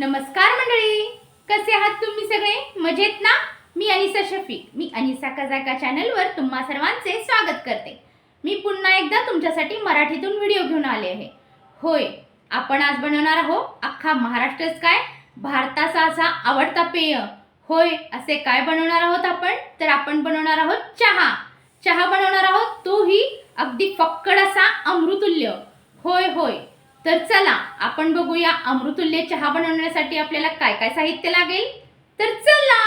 नमस्कार मंडळी. कसे आहात तुम्ही सगळे? मजेत ना? मी अनिसा शफीक. मी अनिसा कजाका चॅनलवर तुम्हा सर्वांचे स्वागत करते. मी पुन्हा एकदा तुमच्यासाठी मराठीतून व्हिडिओ घेऊन आले आहे. होय आपण आज बनवणार आहोत अख्खा महाराष्ट्रच काय भारताचा असा आवडता पेय. होय असे काय बनवणार आहोत आपण? तर आपण बनवणार आहोत चहा. चहा बनवणार आहोत तोही अगदी फक्कड असा अमृतुल्य. होय होय. तर चला आपण बघूया अमृतुल्य चहा बनवण्यासाठी आपल्याला काय काय साहित्य लागेल? तर चला!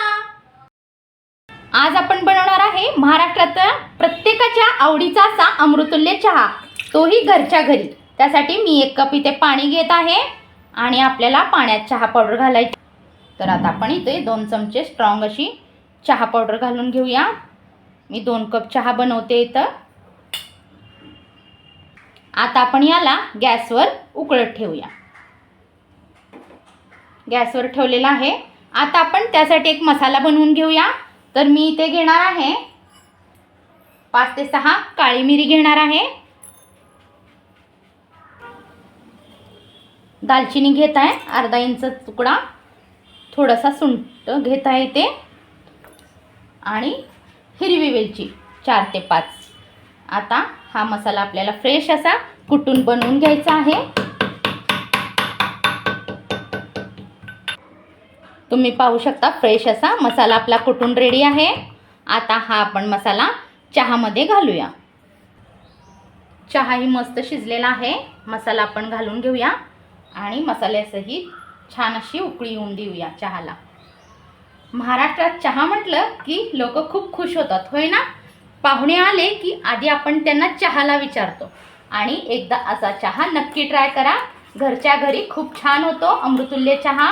आज आपण बनवणार आहे महाराष्ट्रातल्या प्रत्येकाच्या आवडीचा असा अमृतुल्य चहा. तोही घरच्या घरी. त्यासाठी मी एक कप इथे पाणी घेत आहे आणि आपल्याला पाण्यात चहा पावडर घालायची. तर आता आपण इथे दोन चमचे स्ट्रॉंग अशी चहा पावडर घालून घेऊया. मी दोन कप चहा बनवते इथं. आता आपण याला गॅसवर उकळत ठेवूया. गॅसवर ठेवलेला आहे. आता आपण त्यासाठी एक मसाला बनवून घेऊया. तर मी इथे घेणार आहे. पाच ते सहा काळी मिरी घेणार आहे. दालचिनी घेत आहे. अर्धा इंच तुकडा. थोडासा सुंट घेत आहे इथे. आणि हिरवी वेलची चार ते पाच. आता हा मसाला आपल्याला फ्रेश असा कुटून बनवून घ्यायचा आहे. तुम्ही पाहू शकता फ्रेश असा मसाला आपला कुटून रेडी आहे. आता हा आपण मसाला चहामध्ये घालूया. चहाही मस्त शिजलेला आहे. मसाला आपण घालून घेऊया. आणि मसाल्यासही छान अशी उकळी येऊन देऊया चहाला. महाराष्ट्रात चहा म्हटलं की लोक खूप खुश होतात होय ना? पाहुणे आले की आधी आपण त्यांना चहाला विचारतो. आणि एकदा असा चहा नक्की ट्राय करा. घरच्या घरी खूप छान होतो. अमृतुल्य चहा.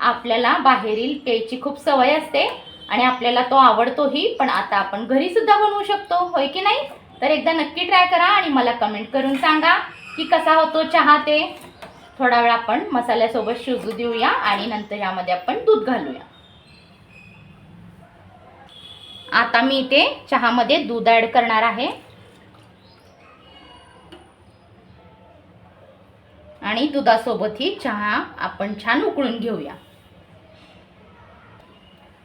आपल्याला बाहेरील प्यायची खूप सवय असते आणि आपल्याला तो आवडतोही पण आता आपण घरीसुद्धा बनवू शकतो. होय की नाही? तर एकदा नक्की ट्राय करा आणि मला कमेंट करून सांगा की कसा होतो चहा ते. थोडा वेळ आपण मसाल्यासोबत शिजू देऊया आणि नंतर यामध्ये आपण दूध घालूया. आता मी इथे चहामध्ये दूध ॲड करणार आहे. आणि दुधासोबतही चहा आपण छान उकळून घेऊया.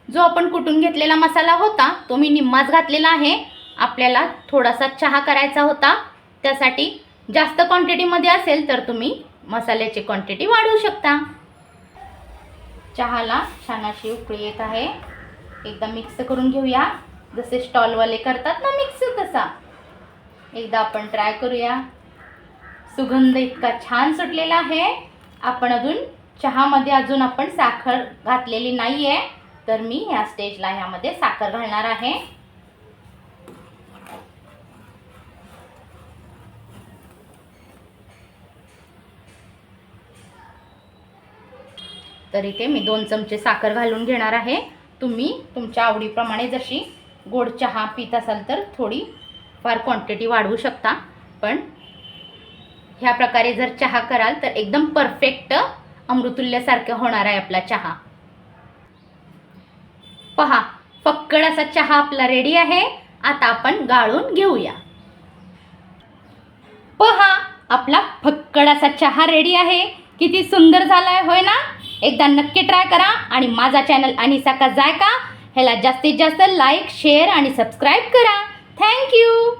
जो आपण कुटून घेतलेला मसाला होता तो मी निम्माच घातलेला आहे. आपल्याला थोडासा चहा करायचा होता. त्यासाठी जास्त क्वांटिटीमध्ये असेल तर तुम्ही मसाल्याची क्वांटिटी वाढवू शकता. चहाला छान अशी उकळी येत आहे. एकदा मिक्स करून घेऊया. जसे स्टॉलवाले करतात ना मिक्स तसा. एकदा आपण ट्राय करूया. सुगंध इतका छान सुटलेला आहे. आपण अजून चहामध्ये अजून आपण साखर घातलेली नाही आहे तर मी ह्या स्टेजला ह्यामध्ये साखर घालणार आहे. तर इथे मी दोन चमचे साखर घालून घेणार आहे. तुम्ही तुमच्या आवडीप्रमाणे जशी गोड चहा पित असाल तर थोडी फार क्वांटिटी वाढवू शकता. पण ह्या प्रकारे जर चहा कराल तर एकदम परफेक्ट अमृतुल्यसारखं होणार आहे आपला चहा. पहा फक्कड असा चहा आपला रेडी आहे. आता आपण गाळून घेऊया. पहा आपला फक्कड असा चहा रेडी आहे. किती सुंदर झाला आहे होय ना? एकदा नक्की ट्राय करा आणि माझा चॅनल अनिसा का जायका. ह्याला जास्तीत जास्त लाईक शेअर आणि सबस्क्राईब करा. Thank you